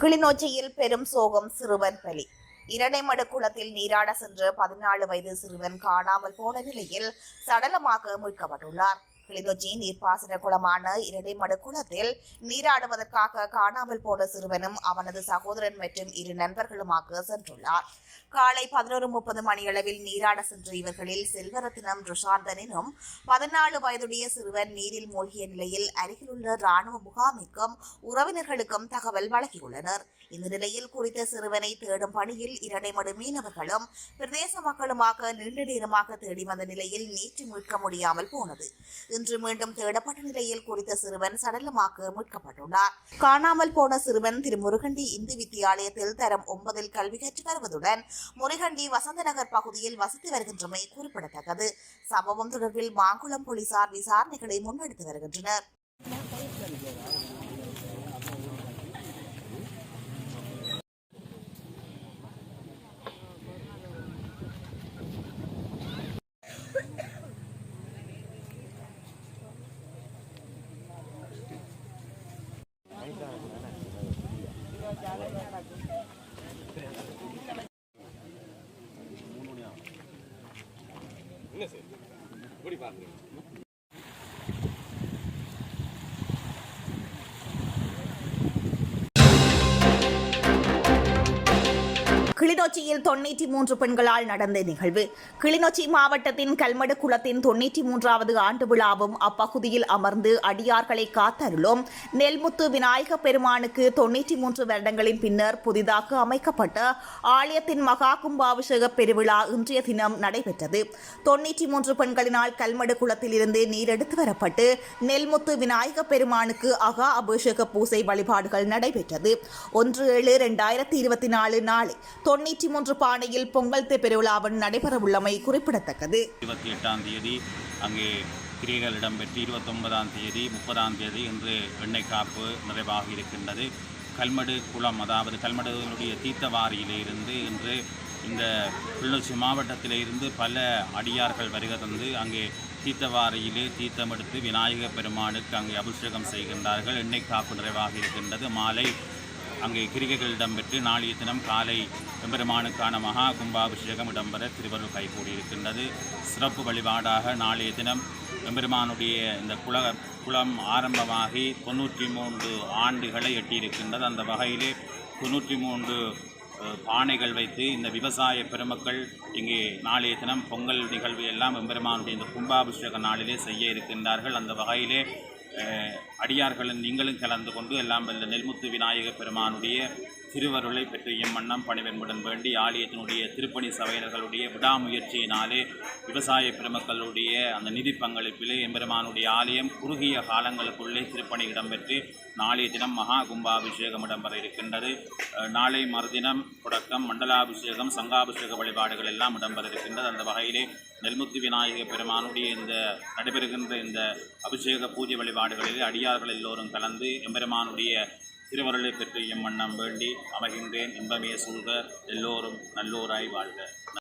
கிளிநொச்சியில் பெரும் சோகம் சிறுவன் பலி. இரணைமடு குளத்தில் நீராட சென்ற பதினாலு வயது சிறுவன் காணாமல் போன நிலையில் சடலமாக மீட்கப்பட்டுள்ளார் கிளிநொச்சி நீர்ப்பாசன குளமான இரண்டைமடு குளத்தில் நீராடுவதற்காக காணாமல் போன சிறுவனும் அவனது சகோதரன் மற்றும் இரு நண்பர்களுமாக சென்றுள்ளார். காலை பதினோரு முப்பது மணியளவில் நீராட சென்ற இவர்களில் செல்வரத்தினம் ருஷாந்தன் பதினாலு வயதுடைய சிறுவன் நீரில் மூழ்கிய நிலையில் அருகிலுள்ள ராணுவ முகாமிற்கும் உறவினர்களுக்கும் தகவல் வழங்கியுள்ளனர். இந்த நிலையில் குறித்த சிறுவனை தேடும் பணியில் இரண்டைமடு மீனவர்களும் பிரதேச மக்களுமாக நீண்ட நேரமாக தேடி வந்த நிலையில் நீட்டி மீட்க முடியாமல் போனது. இன்று மீண்டும் தேடப்பட்ட நிலையில் குறித்த சிறுவன் சடலமாக மீட்கப்பட்டுள்ளார். காணாமல் போன சிறுவன் திரு முருகண்டி இந்து வித்தியாலயத்தில் தரம் ஒன்பதில் கல்வி கற்று வருவதுடன் முருகண்டி வசந்தநகர் பகுதியில் வசித்து வருகின்றமை குறிப்பிடத்தக்கது. சம்பவம் தொடர்பில் மாங்குளம் போலீசார் விசாரணைகளை முன்னெடுத்து வருகின்றனர். என்ன சார் எப்படி பாருங்க. கிளிநொச்சியில் தொண்ணூற்றி மூன்று பெண்களால் நடந்த நிகழ்வு. கிளிநொச்சி மாவட்டத்தின் கல்மடு குளத்தின் தொண்ணூற்றி மூன்றாவது ஆண்டு விழாவும் அப்பகுதியில் அமர்ந்து அடியார்களை காத்தருளும். நெல்முத்து விநாயக பெருமானுக்கு தொண்ணூற்றி மூன்று வருடங்களின் பின்னர் புதிதாக அமைக்கப்பட்ட ஆலயத்தின் மகா கும்பாபிஷேக பெருவிழா இன்றைய தினம் நடைபெற்றது. தொண்ணூற்றி மூன்று பெண்களினால் கல்மடு குளத்தில் இருந்து நீர் எடுத்து வரப்பட்டு நெல்முத்து விநாயக பெருமானுக்கு அகா அபிஷேக பூசை வழிபாடுகள் நடைபெற்றது. ஒன்று ஏழு இரண்டாயிரத்தி இருபத்தி நாலு நாளை தொண்ணூற்றி மூன்று பானையில் பொங்கல் பெருவிழாவும் நடைபெறவுள்ளமை குறிப்பிடத்தக்கது. இருபத்தி எட்டாம் தேதி அங்கே கிரியைகள் இடம்பெற்று இருபத்தொன்பதாம் தேதி முப்பதாம் தேதி இன்று எண்ணெய் காப்பு நிறைவாக இருக்கின்றது. கல்மடு குளம் அதாவது கல்மடுகளுடைய தீர்த்தவாரியிலே இருந்து இன்று இந்த கிளிநொச்சி மாவட்டத்தில் இருந்து பல அடியார்கள் வருகை தந்து அங்கே தீர்த்தவாரியிலே தீர்த்தம் எடுத்து விநாயகர் பெருமானுக்கு அங்கே அபிஷேகம் செய்கின்றார்கள். எண்ணெய் காப்பு நிறைவாக இருக்கின்றது. மாலை அங்கே கிரிகைகள் இடம்பெற்று நாளைய தினம் காலை எம்பெருமானுக்கான மகா கும்பாபிஷேகம் இடம்பெற திருவருள் கைகூடியிருக்கின்றது. சிறப்பு வழிபாடாக நாளைய தினம் எம்பெருமானுடைய இந்த குல குளம் ஆரம்பமாகி தொண்ணூற்றி மூன்று ஆண்டுகளை எட்டியிருக்கின்றது. அந்த வகையிலே தொண்ணூற்றி மூன்று பானைகள் வைத்து இந்த விவசாய பெருமக்கள் இங்கே நாளைய தினம் பொங்கல் நிகழ்வு எல்லாம் எம்பெருமானுடைய இந்த கும்பாபிஷேக நாளிலே செய்ய இருக்கின்றார்கள். அந்த வகையிலே அடியார்களும் நீங்களும் கலந்து கொண்டு எல்லாம் இந்த நெல்முத்து விநாயகப் பெருமானுடைய திருவருளை பெற்று எம்மண்ணம் பணிவென்புடன் வேண்டி ஆலயத்தினுடைய திருப்பணி சபையினர்களுடைய விடாமுயற்சியினாலே விவசாய பெருமக்களுடைய அந்த நிதி பங்களிப்பிலே எம்பெருமானுடைய ஆலயம் குறுகிய காலங்களுக்குள்ளே திருப்பணி இடம்பெற்று நாளைய தினம் மகா கும்பாபிஷேகம் இடம்பெற இருக்கின்றது. நாளை மறுதினம் தொடக்கம் மண்டலாபிஷேகம் சங்காபிஷேக வழிபாடுகள் எல்லாம் இடம்பெற இருக்கின்றது. அந்த வகையிலே நெல்முத்து விநாயக பெருமானுடைய இந்த நடைபெறுகின்ற இந்த அபிஷேக பூஜை வழிபாடுகளில் அடியார்கள் எல்லோரும் கலந்து எம்பெருமானுடைய திருவருளை பெற்று எம் வண்ணம் வேண்டி அமைகின்றேன் இன்பமே சூழ்க எல்லோரும் நல்லோராய் வாழ்க.